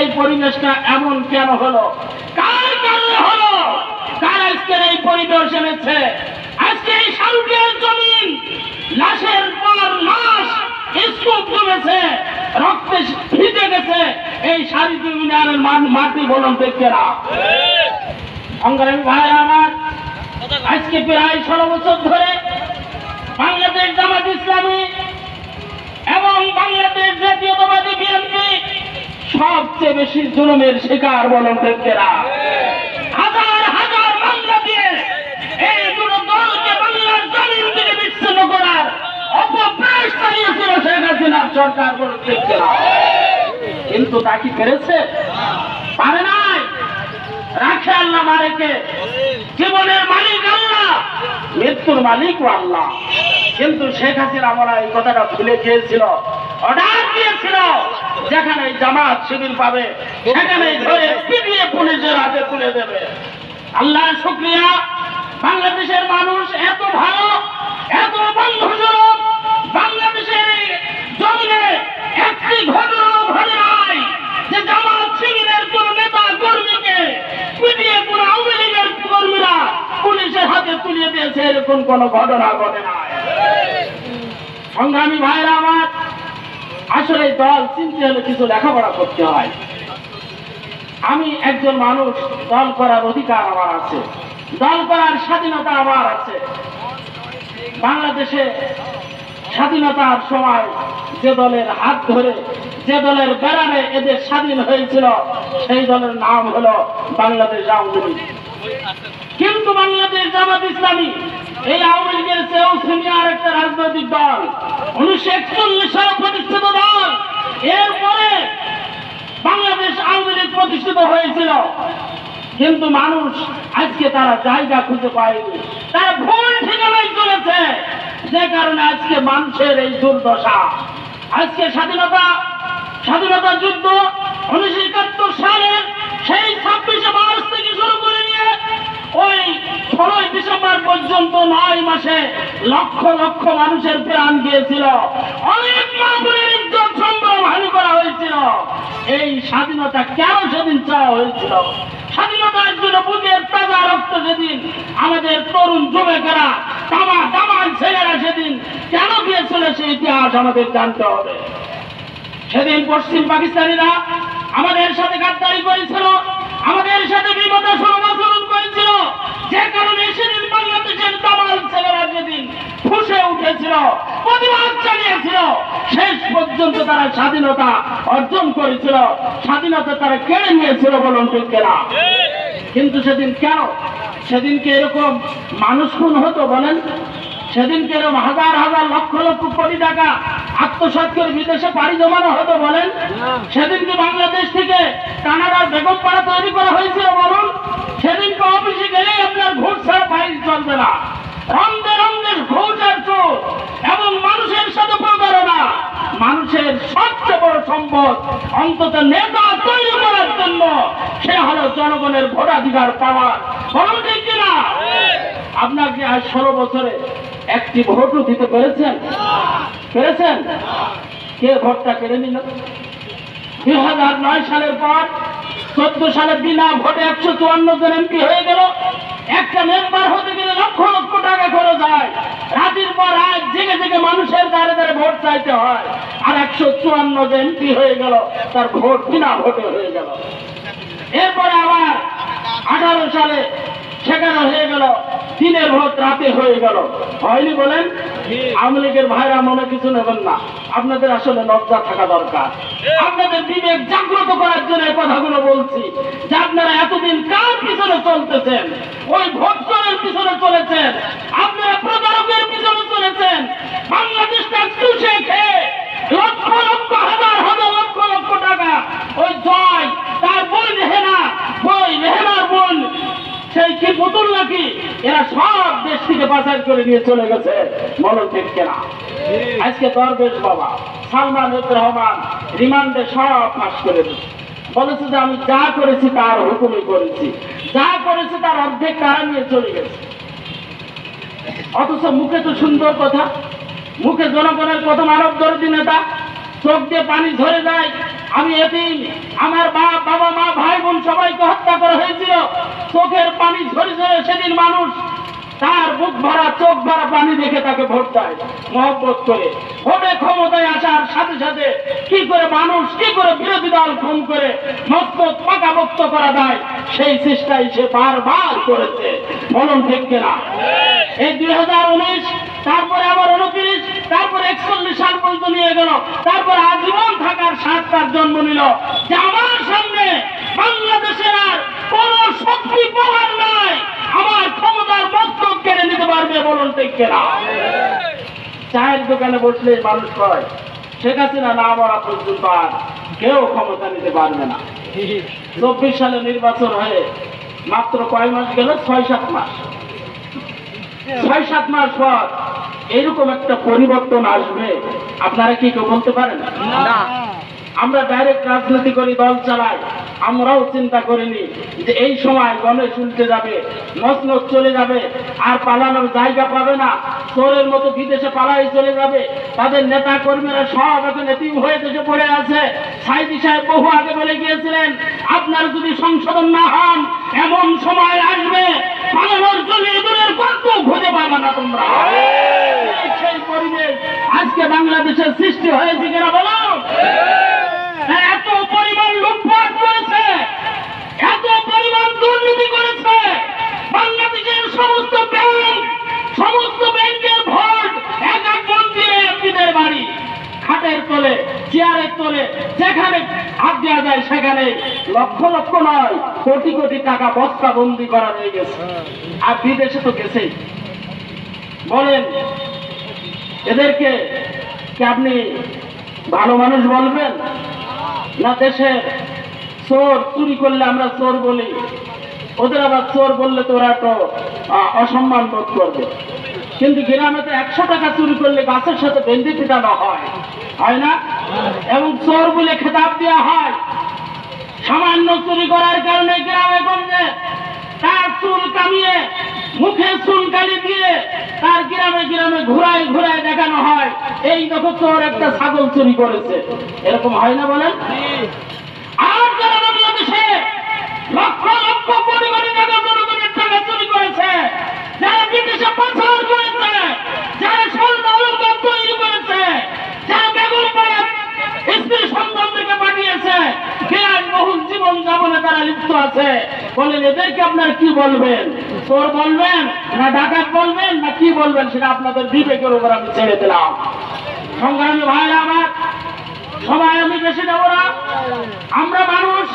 এই পরিবেশটা এমন কেন হলো? কার কারণে হলো? কার আজকের এই পরিবেশ এনেছে? আজকে এই শালুকের জমিন লাশের পর লাশ জমেছে রক্তে ভিজে গেছে। এই শারীরিক মান- মাটি বলুন ব্যক্তিরা। সংগ্রামী ভাই, আমার আজকে প্রায় ষোলো বছর ধরে বাংলাদেশ জামাত ইসলামী এবং বাংলাদেশ জাতীয়তাবাদী বিএনপি সবচেয়ে বেশি জুলুমের শিকার বলুন ব্যক্তিরা হাজার হাজার মামলা দিয়ে এই দুটো দলকে বাংলার জমিন থেকে বিচ্ছিন্ন করার অপপ্রয়াস চালিয়েছিল শেখ হাসিনার সরকার বলুন ব্যক্তিরা কিন্তু তা কি পেরেছে পারে নাই। রাখে আল্লাহ মারেকে জীবনের মালিক আল্লাহ, মৃত্যুর মালিক আল্লাহ। কিন্তু শেখ হাসিনা আমরা এই কথাটা ভুলে গিয়েছিল, অর্ডার দিয়েছিল। যেখানে জামাত শিবির পাবে, সেখানে ধরে পিটিয়ে পুলিশের হাতে তুলে দেবে। আল্লাহ শুক্রিয়া। বাংলাদেশের মানুষ এত ভালো, এত বন্ধুসুলভ। বাংলাদেশের জমিনে একটি ঘটনাও ঘটে নাই যে জামাত শিবিরের কোন নেতা কর্মীকে পিটিয়ে কোন আওয়ামী লীগের কর্মীরা পুলিশের হাতে তুলে দিয়েছে, এরকম কোন ঘটনা ঘটে নাই। সংগ্রামী ভাইরা আমার আসলে দল চিনতে হলে কিছু লেখাপড়া করতে হয়। আমি একজন মানুষ, দল করার অধিকার আমার আছে। দল করার স্বাধীনতা আমার আছে। বাংলাদেশে স্বাধীনতার সময় যে দলের হাত ধরে, যে দলের বেড়ানে এদের স্বাধীন হয়েছিল, সেই দলের নাম হলো বাংলাদেশ আওয়ামী লীগ। কিন্তু বাংলাদেশ জামাত ইসলামী এই আওয়ামী লীগের চেয়েও সিনিয়র একটা রাজনৈতিক দল। উনিশশো একচল্লিশ সালে প্রতিষ্ঠিত দল। এরপরে বাংলাদেশ আওয়ামী লীগ প্রতিষ্ঠিত হয়েছিল। কিন্তু মানুষ আজকে তারা জায়গা খুঁজে পায়নি। তারা ভুল ঠিকানায় চলেছে। যে কারণে আজকে মানুষের এই দুর্দশা। আজকে স্বাধীনতা স্বাধীনতা যুদ্ধ উনিশশো একাত্তর সালের সেই ছাব্বিশে মার্চ থেকে শুরু করে পর্যন্ত নয় মাসে লক্ষ লক্ষ মানুষের প্রাণ গিয়েছিল। অনেক মাহবুবের ইজ্জত সম্ভ্রম হানি করা হয়েছিল। এই স্বাধীনতা কেন সেদিন চাওয়া হয়েছিল? স্বাধীনতার জন্য বুকের তাজা রক্ত সেদিন আমাদের তরুণ যুবকেরা, তামা তামান ছেলেরা সেদিন কেন গিয়েছিল সেই ইতিহাস আমাদের জানতে হবে। সেদিন পশ্চিম পাকিস্তানিরা আমাদের সাথে গাদ্দারি করেছিল, আমাদের সাথে বিপদে সমাচরণ করেছিল। যে কারণে সেদিন বাংলাদেশের দামাল ছেলেরা যেদিন উঠেছিল প্রতিবাদ চালিয়েছিল শেষ পর্যন্ত তারা স্বাধীনতা অর্জন করেছিল। স্বাধীনতা তারা কেড়ে নিয়েছিল বলুন ঠিক না কিন্তু সেদিন কেন? সেদিনকে এরকম মানুষ খুন হতো বলেন? সেদিনকে এরকম হাজার হাজার লক্ষ লক্ষ কোটি টাকা আত্মসাৎ করে বিদেশে পাড়ি জমানো হতো বলেন? সেদিনকে বাংলাদেশ থেকে কানাডার বেগম পাড়া তৈরি করা হয়েছিল বলুন? সেদিনকে অফিসে গেলেই আপনার ঘুষ ছাড়া ফাইল চলবে না রঙে রঙের ঘুষ আর চোর এবং মানুষের সাথে প্রতারণা মানুষের সবচেয়ে বড় সম্পদ অন্তত নেতা তৈরি করার জন্য, সে হলো জনগণের ভোটাধিকার পাওয়ার। বলুন ঠিক কিনা? আপনাকে আজ ষোলো বছরে একটি ভোটও দিতে পেরেছেন? পেরেছেন? কে ভোটটা কেড়ে নিল? দুই হাজার নয় সালের পর চোদ্দ সালে বিনা ভোটে একশো চুয়ান্ন জন এমপি হয়ে গেল। একটা মেম্বার হতে গেলে লক্ষ লক্ষ টাকা খরচ হয়। রাতের পর রাত জেগে জেগে মানুষের দ্বারে দ্বারে ভোট চাইতে হয়। আর একশো চুয়ান্ন এমপি হয়ে গেল? তার ভোট বিনা ভোটে হয়ে গেল। এরপরে আবার আঠারো সালে সেখানে হয়ে গেল দিনের ভোট রাতে হয়ে গেল। হয়নি বলেন? আওয়ামী লীগের ভাইরা মনে কিছু নেবেন না। আপনাদের আসলে লজ্জা থাকা দরকার। আপনাদের বিবেক জাগ্রত করার জন্য এই কথাগুলো বলছি। যে আপনারা এতদিন কার পিছনে চলতেছেন? ওই ভোটজনের পিছনে চলেছেন। আপনারা প্রতারকের পিছনে চলেছেন বাংলাদেশটা চুষে খেয়ে লক্ষ লক্ষ হাজার হাজার লক্ষ লক্ষ টাকা ওই জয় তার বোন রেহেনা বই রেহেনার বোন সেই কি পুতুল নাকি? এরা সব দেশ থেকে পাচার করে নিয়ে চলে গেছে। মনে ঠিক কেনা? আজকে দরবেশ বাবা, সালমান রহমান রিমান্ডে সব ফাঁস করে দিচ্ছে বলেছে যে আমি যা করেছি তার হুকুমই করেছি। যা করেছি তার অর্ধেক তারা নিয়ে চলে গেছে। অথচ মুখে তো সুন্দর কথা। মুখে জনগণের কত মানব দরদি নেতা, চোখ দিয়ে পানি ঝরে যায়। আমি এদিন আমার বাপ, বাবা, মা, ভাই, বোন সবাইকে হত্যা করা হয়েছিল। চোখের পানি ঝরে ঝরে সেদিন মানুষ তার বুক ভরা, চোখ ভরা পানি দেখে তাকে ভোট দেয়। মহব্বত করে। ভোটে ক্ষমতায় আসার সাথে সাথে কি করে মানুষ, কি করে বিরোধী দল খুন করে মস্তক পাকাভক্ত করা যায়, সেই চেষ্টাই সে বারবার করেছে। বলুন ঠিক কিনা? এই দুই হাজার উনিশ, তারপরে আবার উনত্রিশ, তারপরে একচল্লিশ সাল পর্যন্ত নিয়ে গেল, তারপর আজীবন থাকার সাত তার জন্ম নিল। যে আমার সামনে বাংলাদেশের আর কোন শক্তি প্রভাব নাই। আমার ক্ষমতার মস্তক কেড়ে নিতে পারবে বলুন ঠিক কিনা? চায়ের দোকানে বসলে মানুষ কয় শেখ হাসিনা না মরা পর্যন্ত আর কেউ ক্ষমতা নিতে পারবে না। চব্বিশ সালে নির্বাচন হয়ে মাত্র কয় মাস গেল? ছয় সাত মাস। ছয় সাত মাস পর এরকম একটা পরিবর্তন আসবে। আপনারা কি কেউ বলতে পারেন? আমরা ডাইরেক্ট রাজনীতি করি দল চালাই। আমরাও চিন্তা করিনি যে এই সময় গণেশ উল্টে যাবে মসনদ চলে যাবে আর পালানোর জায়গা পাবে না। চোরের মতো বিদেশে পালাই চলে যাবে। তাদের নেতা কর্মীরা সব এখন এতিম হয়ে দেশে পড়ে আছে। সাইদি সাহেব বহু আগে বলে গিয়েছিলেন আপনার যদি সংশোধন না হন এমন সময় আসবে। পালানোর জন্য ইঁদুরের গল্প খুঁজে পাবে না তোমরা? সেই পরিবেশ আজকে বাংলাদেশের সৃষ্টি হয়েছে কিনা বলো? যেখানে হাত দেওয়া যায়, সেখানে লক্ষ লক্ষ নয়, কোটি কোটি টাকা বস্তা বন্দি করা হয়ে গেছে। আর বিদেশে তো গেছেই। বলেন, এদেরকে কি আপনি ভালো মানুষ বলবেন? না দেশে চোর চুরি করলে আমরা চোর বলি? ওদের আবার চোর বললে তো ওরা তো অসম্মান বোধ করবে। কিন্তু গ্রামে তো একশো টাকা চুরি করলে গাছের সাথে বেঁধে পিটানো হয়। হয় না? এবং চোর বলে খেতাব দেওয়া হয়। সামান্য চুরি করার কারণে গ্রামে গঞ্জে তার চুল কামিয়ে মুখে চুনকালি দিয়ে তার গ্রামে গ্রামে ঘুরায় ঘুরায় দেখানো হয়। এই দেখো চোর একটা ছাগল চুরি করেছে। এরকম হয় না বলেন? আর যারা বাংলাদেশে লক্ষ লক্ষ কোটি কোটি টাকা জনগণের টাকা চুরি করেছে যারা বিদেশে পাচার করেছে যারা স্বর্ণ অলঙ্কার তৈরি করেছে যারা বেগুন পাড়া স্ত্রী সন্তান থেকে পাঠিয়েছে বিরাট বহুল জীবন লিপ্ত আছে। বলেন এদেরকে আপনার কি বলবেন? চোর বলবেন না ডাকাত বলবেন না কি বলবেন সেটা আপনাদের বিবেকের উপর আমি ছেড়ে দিলাম। সংগ্রামী ভাই আমার, সবাই আমি বেশি নেব না। আমরা মানুষ